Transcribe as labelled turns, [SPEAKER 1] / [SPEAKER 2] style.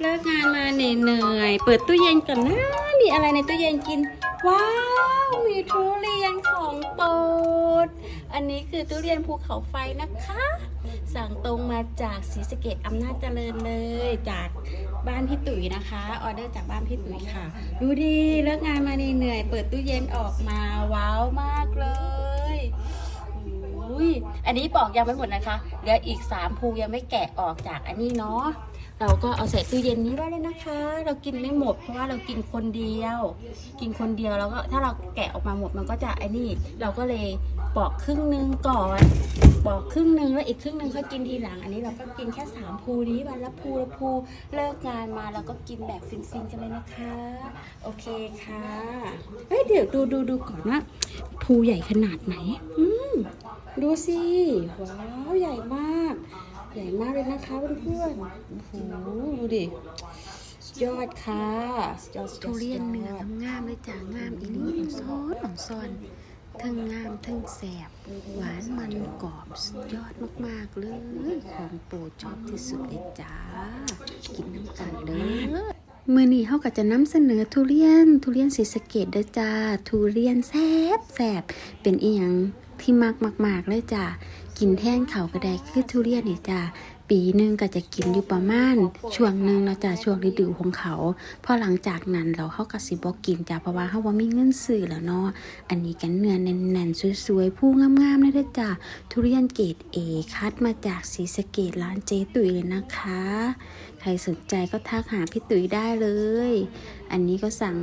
[SPEAKER 1] เลิกงานมาเหนื่อยๆ เปิดตู้เย็นก่อนนะ มีอะไรในตู้เย็นกิน ว้าว มีทุเรียนของโปรด อันนี้คือทุเรียนภูเขาไฟนะคะ สั่งตรงมาจากศรีสะเกดอำนาจเจริญเลย จากบ้านพี่ตุ๋ยนะคะ ออเดอร์จากบ้านพี่ตุ๋ยค่ะ ดูดีเลิกงานมาเหนื่อยๆ เปิดตู้เย็นออกมา ว้าวมากเลยอุ้ยอันนี้ปอกยังไม่หมดนะคะ เหลืออีกสามภูยังไม่แกะออกจากอันนี้เนาะ เราก็เอาใส่ตู้เย็นนี้ไว้เลยนะคะ เรากินไม่หมดเพราะว่าเรากินคนเดียว กินคนเดียวแล้วก็ถ้าเราแกะออกมาหมดมันก็จะไอ้นี่ เราก็เลยปอกครึ่งนึงก่อน ปอกครึ่งนึงแล้วอีกครึ่งนึงค่อยกินทีหลัง อันนี้เราก็กินแค่สามภูนี้วันละภูละภูเลิกงานมาเราก็กินแบบฟินๆกันเลยนะคะ โอเคค่ะ เฮ้ยเดี๋ยวดูดูดูก่อนว่าภูใหญ่ขนาดไหน อืมดูสิ ว้าวใหญ่มาก ใหญ่มากเลยนะคะเพื่อนๆโอ้โหดูดิยอดค่ะยอด
[SPEAKER 2] ทุเรียนเนื้องามเลยจ้างามอีหลีอ่อนซ้อนอ่อนซ้อนทั้งงามทั้งแสบหวานมันกรอบสุดยอดมากๆเลยของโปรดชอบที่สุดเลยจ้ากินน้ำกันเด้อมื่อนี้เขาก็จะนำเสนอทุเรียน ทุเรียนสีสะเกตเด้อจ้าทุเรียนแซบแซบเป็นอีหยังที่มากมากๆเลยจ้า กินแท่นเขาก็ไดคือทุเรียนนี่จ้าปีหนึ่งก็จะกินอยู่ประมาณช่วงหนึ่งนะจ๊ะช่วงฤดูของเขาพอหลังจากนั้นเราเขาก็สิบอกกินจ้ะเพราะว่าเขาว่ามีเงินซื้อแล้วเนาะอันนี้กันเนื้อแน่นๆสวยๆผู้งามๆเลยด้อจ้ะทุเรียนเกรดเอคัดมาจากสีสเกตร้านเจตุ๋ยเลยนะคะ ใครสนใจก็ทักหาพี่ตุ๋ยได้เลย อันนี้ก็สั่ง